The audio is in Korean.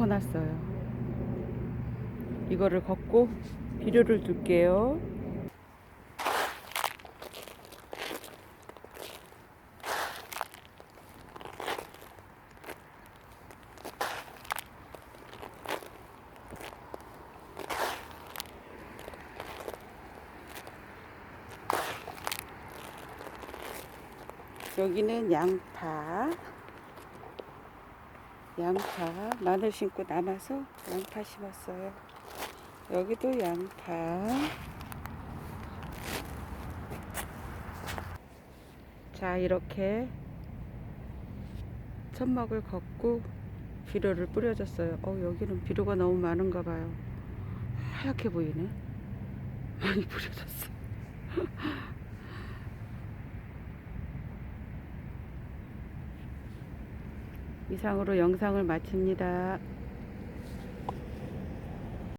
덮어놨어요. 이거를 걷고 비료를 줄게요. 여기는 양파. 양파. 마늘 심고 남아서 양파 심었어요. 여기도 양파. 자, 이렇게 천막을 걷고 비료를 뿌려줬어요. 어, 여기는 비료가 너무 많은가 봐요. 하얗게 보이네. 많이 뿌려졌어. 이상으로 영상을 마칩니다.